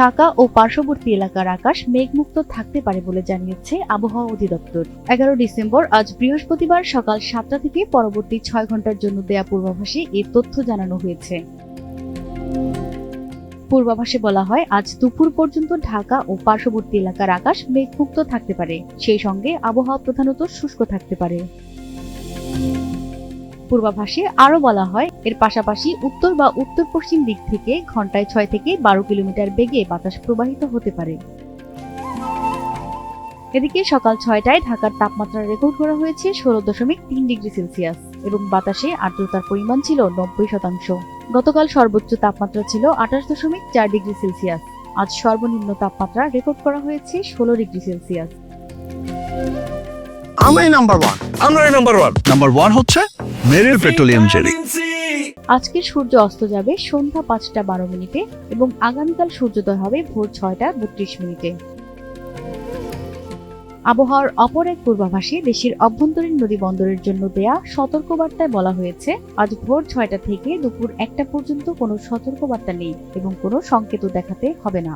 ঢাকা ও পার্শ্ববর্তী এলাকার আকাশ মেঘমুক্ত থাকতে পারে বলে জানিয়েছে আবহাওয়া অধিদপ্তর। এগারো ডিসেম্বর আজ বৃহস্পতিবার সকাল সাতটা থেকে পরবর্তী ছয় ঘণ্টার জন্য দেয়া পূর্বাভাসে এই তথ্য জানানো হয়েছে। পূর্বাভাসে বলা হয়, আজ দুপুর পর্যন্ত ঢাকা ও পার্শ্ববর্তী এলাকার আকাশ মেঘমুক্ত থাকতে পারে। সেই সঙ্গে আবহাওয়া প্রধানত শুষ্ক থাকতে পারে। পূর্বাভাসে আরও বলা হয় এর পাশাপাশি উত্তর বা উত্তর পশ্চিম দিক থেকে ঘন্টায় ছয় থেকে বারো কিলোমিটার বেগে বাতাস প্রবাহিত হতে পারে। এদিকে সকাল ছয়টায় ঢাকার তাপমাত্রা রেকর্ড করা হয়েছে ষোলো দশমিক তিন ডিগ্রি সেলসিয়াস এবং বাতাসে আর্দ্রতার পরিমাণ ছিল নব্বই শতাংশ। গতকাল সর্বোচ্চ তাপমাত্রা ছিল আঠাশ দশমিক চার ডিগ্রি সেলসিয়াস। আজ সর্বনিম্ন তাপমাত্রা রেকর্ড করা হয়েছে ষোলো ডিগ্রি সেলসিয়াস। আমরাই নাম্বার ওয়ান আমরাই নাম্বার ওয়ান নাম্বার ওয়ান হচ্ছে মেরিল পেট্রোলিয়াম জেলি আজকের সূর্য অস্ত যাবে সন্ধ্যা পাঁচটা বারো মিনিটে এবং আগামীকাল সূর্যোদয় হবে ভোর ছয়টা বত্রিশ মিনিটে। আবহাওয়ার অপর এক পূর্বাভাসে দেশের অভ্যন্তরীণ নদী বন্দরের জন্য দেয়া সতর্কবার্তায় বলা হয়েছে, আজ ভোর ছয়টা থেকে দুপুর একটা পর্যন্ত কোনো সতর্কবার্তা নেই এবং কোনো সংকেত দেখাতে হবে না।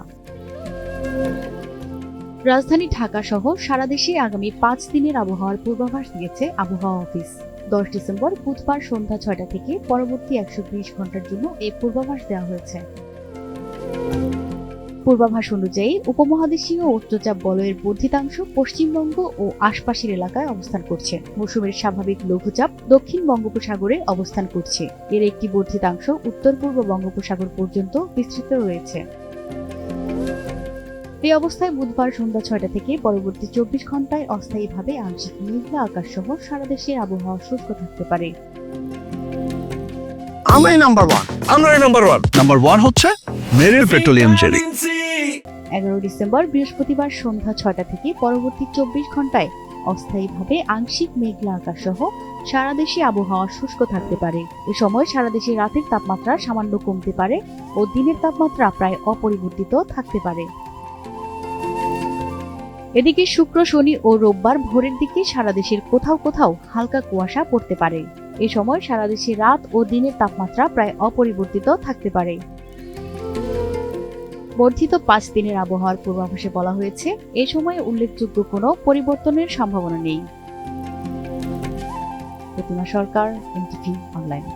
রাজধানী ঢাকা সহ সারা দেশে আগামী পাঁচ দিনের আবহাওয়ার পূর্বাভাস দিয়েছে আবহাওয়া অফিস। দশ ডিসেম্বর বুধবার সন্ধ্যা ছয়টা থেকে পরবর্তী একশো বিশ ঘণ্টার জন্য এই পূর্বাভাস দেওয়া হয়েছে। পূর্বাভাস অনুযায়ী উপমহাদেশীয় উচ্চচাপ বলয়ের বর্ধিতাংশ পশ্চিমবঙ্গ ও আশপাশের এলাকায় অবস্থান করছে। মৌসুমের স্বাভাবিক লঘুচাপ দক্ষিণ বঙ্গোপসাগরে অবস্থান করছে। এর একটি বর্ধিতাংশ উত্তর পূর্ব বঙ্গোপসাগর পর্যন্ত বিস্তৃত রয়েছে। এই অবস্থায় বুধবার সন্ধ্যা ছয়টা থেকে পরবর্তী চব্বিশ ঘন্টায় অস্থায়ীভাবে আংশিক মেঘলা আকাশ সহ সারা দেশের আবহাওয়া শুষ্ক থাকতে পারে। আমরাই নাম্বার ওয়ান আমরাই নাম্বার ওয়ান নাম্বার ওয়ান হচ্ছে মেরিল পেট্রোলিয়াম জেলি। এগারো ডিসেম্বর বৃহস্পতিবার সন্ধ্যা ছয়টা থেকে পরবর্তী চব্বিশ ঘন্টায় অস্থায়ীভাবে আংশিক মেঘলা আকাশ সহ সারা দেশে আবহাওয়া শুষ্ক থাকতে পারে। এ সময় সারা দেশে রাতের তাপমাত্রা সামান্য কমতে পারে ও দিনের তাপমাত্রা প্রায় অপরিবর্তিত থাকতে পারে। এদিকে শুক্র, শনি ও রোববার ভোরের দিকে সারা দেশের কোথাও কোথাও হালকা কুয়াশা পড়তে পারে। এ সময় সারা দেশে রাত ও দিনের তাপমাত্রা প্রায় অপরিবর্তিত থাকতে পারে। বর্ধিত পাঁচ দিনের আবহাওয়ার পূর্বাভাসে বলা হয়েছে, এ সময় উল্লেখযোগ্য কোনো পরিবর্তনের সম্ভাবনা নেই। প্রতিমা সরকার অনলাইন।